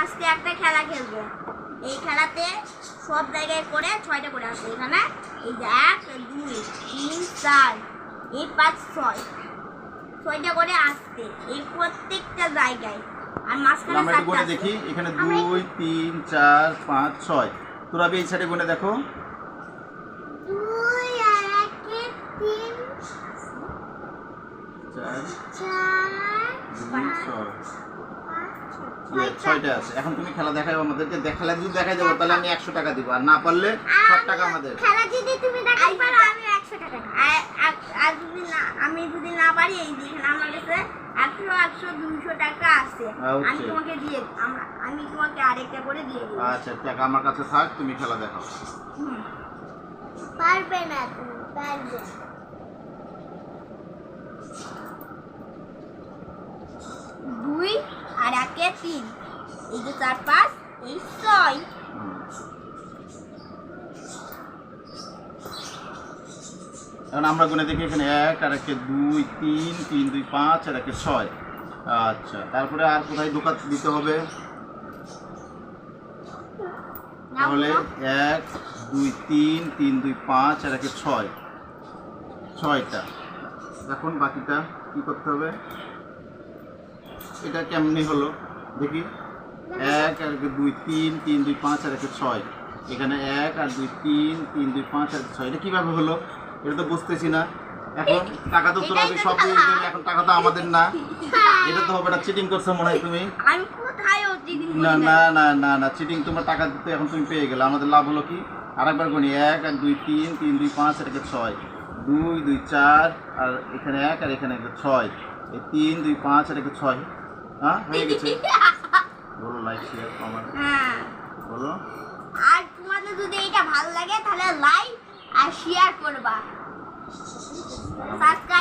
আজকে একটা খেলা খেলব। এই খেলাতে সব জায়গায় করে ছয়টা করে আসবে এখানে এই যে এক দুই তিন চার এই পাঁচ ছয়। ছয়টা করে আসতে এই প্রত্যেকটা জায়গায়। আর মাঝখানে আমরা একটু। দেখি। এখানে দুই তিন চার পাঁচ ছয়। তোরা এই সাইডে গুনে দেখো। দুই একে তিন চার চার পাঁচ ছয়। ছয়টা আছে। এখন তুমি খেলা দেখাও আমাদেরকে। দেখ- খেলা যদি দেখাই যাব তাহলে আমি একশো টাকা দিব। আর না পারলে ষাট টাকা আমাদের। খেলা যদি তুমি দেখাই পারো আমি একশো টাকা আর যদি না আমি যদি না পারি এই যে এখানে আমার কাছে একশো একশো দুইশো টাকা আছে। আমি তোমাকে দিয়ে আমি তোমাকে আরেকটা করে দিয়ে দিই আচ্ছা টাকা আমার কাছে থাক তুমি খেলা দেখাও। পারবে না তুমি পারবে দুই আর একে তিন এই যে চার পাঁচ, এই ছয়। এখন আমরা গুনে দেখি এখানে এক, আর একে দুই, তিন তিন, দুই, পাঁচ, আর একে ছয়। আচ্ছা তারপরে আর কোথায় দোকান দিতে হবে? তাহলে এক, দুই, তিন তিন, দুই, পাঁচ, আর একে ছয়। ছয়টা। এখন বাকিটা কি করতে হবে? এটা কেমনি হলো? দেখি। এক আর দুই তিন তিন দুই পাঁচ আর একে ছয়। এখানে এক আর দুই তিন তিন দুই পাঁচ আর ছয়। এটা কীভাবে হলো? এটা তো বুঝতেছি না। এখন টাকা তো তোরা সব এখন টাকা তো আমাদের না। এটা তো হবে না চিটিং করছ মনে হয় তুমি? না না? না না না চিটিং তোমার টাকা দিতে এখন তুমি পেয়ে গেলে। আমাদের লাভ হলো কি? আরেকবার গুনি। এক আর দুই তিন তিন দুই পাঁচ আর একে ছয়। দুই দুই চার আর এখানে এক আর এখানে একটা ছয়। এই তিন দুই পাঁচ আর একে ছয়। হ্যাঁ হয়ে গেছে। বলো লাইক শেয়ার কমেন্ট হ্যাঁ। বলো। আর তোমাদের যদি এটা ভালো লাগে তাহলে লাইক আর শেয়ার করবা। সাবস্ক্রাইবও